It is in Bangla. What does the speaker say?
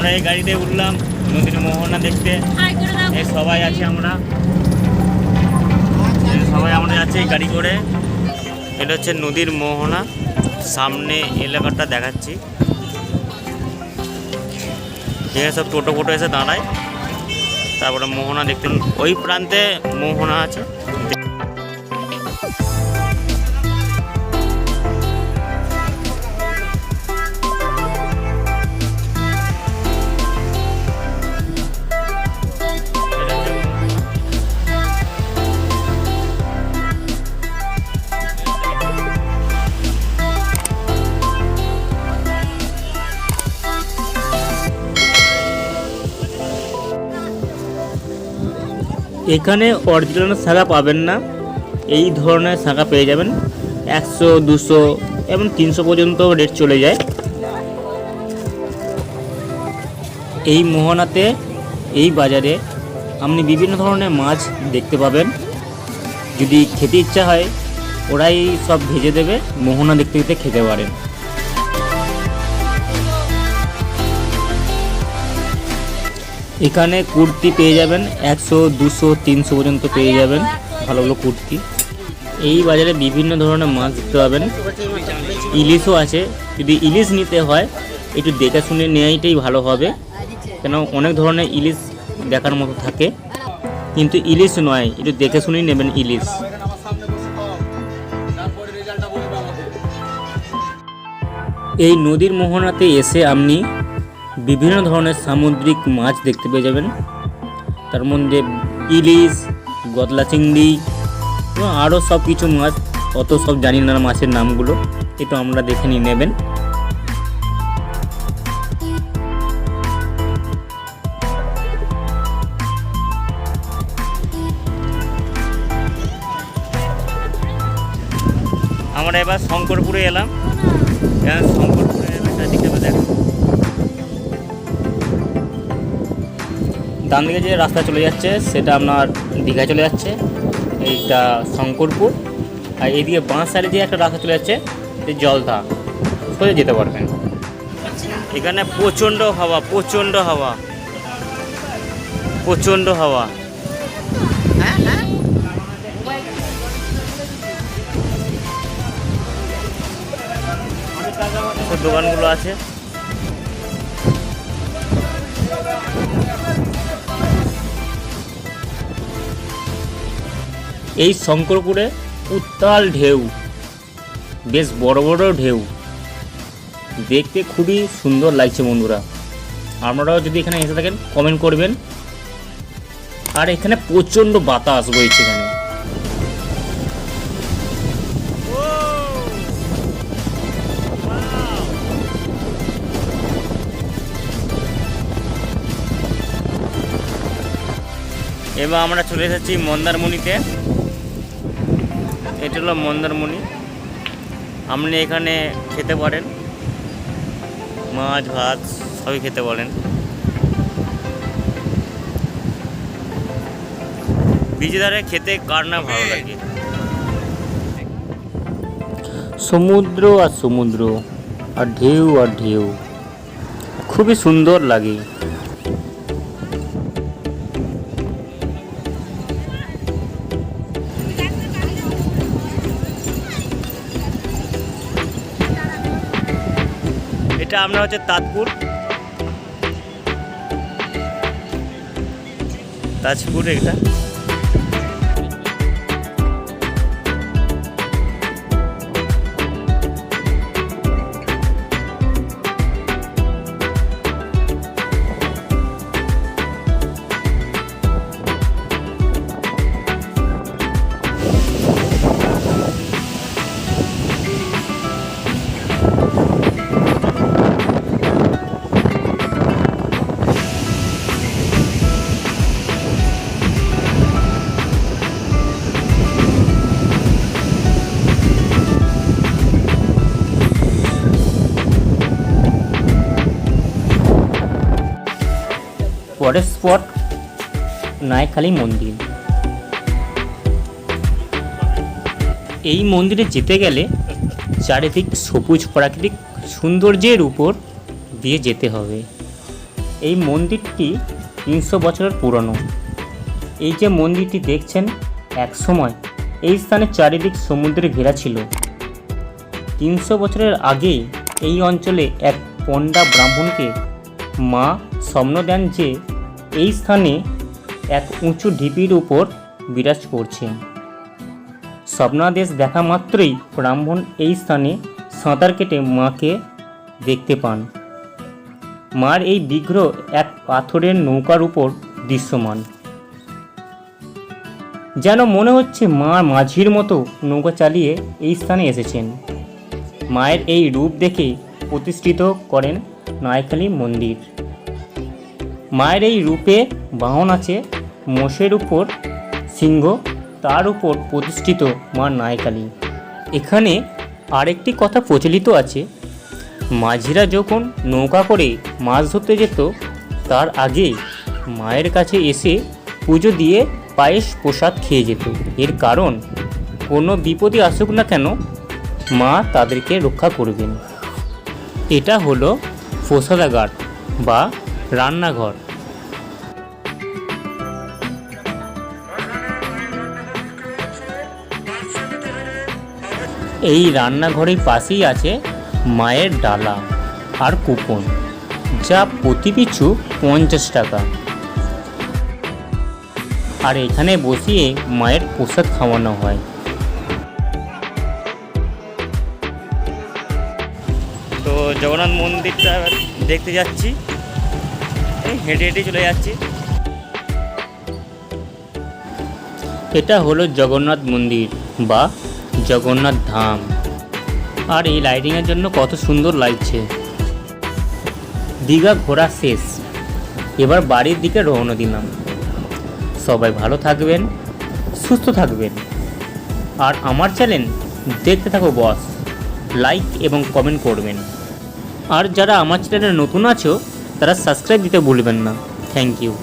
আমরা এই গাড়িতে উঠলাম নদীর মোহনা দেখতে। এই সবাই আছে আমরা। সবাই আমরা যাচ্ছি গাড়ি করে। এটা হচ্ছে নদীর মোহনা। সামনে এলাকাটা দেখাচ্ছি। এখানে সব টোটো ফোটো এসে দাঁড়ায়। তারপরে মোহনা দেখতে ওই প্রান্তে মোহনা আছে। এখানে অরিজিনাল শাঁখা পাবেন না। এই ধরনের শাঁখা পেয়ে যাবেন। একশো, দুশো এবং তিনশো পর্যন্ত রেট চলে যায়। এই মোহনাতে, এই বাজারে আপনি বিভিন্ন ধরনের মাছ দেখতে পাবেন। যদি খেতে ইচ্ছা হয়, ওরাই সব ভেজে দেবে, মোহনা দেখতে দেখতে খেতে পারেন। এখানে কুর্তি পেয়ে যাবেন একশো, দুশো, তিনশো পর্যন্ত পেয়ে যাবেন। ভালো ভালো কুর্তি। এই বাজারে বিভিন্ন ধরনের মাছ দেখতে পাবেন। ইলিশও আছে। যদি ইলিশ নিতে হয়, একটু দেখে শুনে নেওয়াইটাই ভালো হবে। কেন, অনেক ধরনের ইলিশ দেখার মতো থাকে। কিন্তু ইলিশ নয়, একটু দেখে শুনেই নেবেন ইলিশ। এই নদীর মোহনাতে এসে আপনি বিভিন্ন ধরনের সামুদ্রিক মাছ দেখতে পেয়ে যাবেন। তার মধ্যে ইলিশ গতলা চিংড়ি, এবং আরও সব কিছু মাছ, অত সব জানি না মাছের নামগুলো একটু আমরা দেখে নিয়ে নেবেন। আমরা এবার শঙ্করপুরে এলাম। ডান দিকে যে রাস্তা চলে যাচ্ছে, সেটা আপনার দীঘায় চলে যাচ্ছে। এইটা শঙ্করপুর। আর এইদিকে বাঁ সাইডে যে একটা রাস্তা চলে যাচ্ছে এই জলধা। সোজা যেতে পারবেন। এখানে প্রচণ্ড হাওয়া প্রচণ্ড হাওয়া। প্রচণ্ড হাওয়া। দোকানগুলো আছে। এই শঙ্করপুরে উত্তাল ঢেউ, বেশ বড় বড় ঢেউ। দেখতে খুবই সুন্দর লাগছে বন্ধুরা। আপনারাও যদি এখানে এসে থাকেন কমেন্ট করবেন। আর এখানে প্রচণ্ড বাতাস বইছে এখানে। এবার আমরা চলে এসেছি মন্দারমণিতে। এটা হলো মন্দারমণি। আপনি এখানে খেতে পারেন। মাছ, ভাত সবই খেতে পারেন। বিজেদারে খেতে কার না ভালো লাগে? সমুদ্র আর সমুদ্র, আর ঢেউ আর ঢেউ। খুবই সুন্দর লাগে। এটা আমরা হচ্ছে তাজপুর। তাজপুর এটা। পরের স্পট নায়খালী মন্দির। এই মন্দিরে যেতে গেলে চারিদিক সবুজ প্রাকৃতিক সৌন্দর্যের উপর দিয়ে যেতে হবে। এই মন্দিরটি তিনশো বছরের পুরনো। এই যে মন্দিরটি দেখছেন এক সময় এই স্থানে চারিদিক সমুদ্রে ঘেরা ছিল। তিনশো বছরের আগে এই অঞ্চলে এক পণ্ডা ব্রাহ্মণকে মা স্বপ্ন দেন যে এই স্থানে এক উঁচু ঢিপির উপর বিরাজ করছেন স্বপ্নাদেশ দেখা মাত্রই ব্রাহ্মণ এই স্থানে সাঁতার কেটে মাকে দেখতে পান। মার এই বিগ্রহ এক পাথরের নৌকার উপর দৃশ্যমান। যেন মনে হচ্ছে মা মাঝির মতো নৌকা চালিয়ে এই স্থানে এসেছেন। মায়ের এই রূপ দেখে প্রতিষ্ঠিত করেন নায়খালী মন্দির। মায়ের এই রূপে বাহন আছে মোষের উপর সিংহ, তার উপর প্রতিষ্ঠিত মা নায়কালী। এখানে আরেকটি কথা প্রচলিত আছে, মাঝিরা যখন নৌকা করে মাছ ধরতে যেত, তার আগে মায়ের কাছে এসে পুজো দিয়ে পায়েস প্রসাদ খেয়ে যেত। এর কারণ, কোনো বিপদে আসুক না কেন, মা তাদেরকে রক্ষা করবেন। এটা হলো প্রসাদাগার বা রান্নাঘর। এই রান্নাঘরের পাশেই আছে মায়ের ডালা আর কুপন, যা প্রতি পিছু পঞ্চাশ টাকা। আর এখানে বসিয়ে মায়ের প্রসাদ খাওয়ানো হয়। তো জগন্নাথ মন্দিরটা দেখতে যাচ্ছি। হেঁটে হেঁটে চলে যাচ্ছি। এটা হলো জগন্নাথ মন্দির বা জগন্নাথ ধাম। আর এই লাইটিংয়ের জন্য কত সুন্দর লাগছে। দীঘা ঘোরা শেষ। এবার বাড়ির দিকে রওনা দিলাম। সবাই ভালো থাকবেন, সুস্থ থাকবেন। আর আমার চ্যানেল দেখতে থাকো বস লাইক এবং কমেন্ট করবেন। আর যারা আমার চ্যানেলে নতুন আছো তারা সাবস্ক্রাইব দিতে ভুলবেন না থ্যাংক ইউ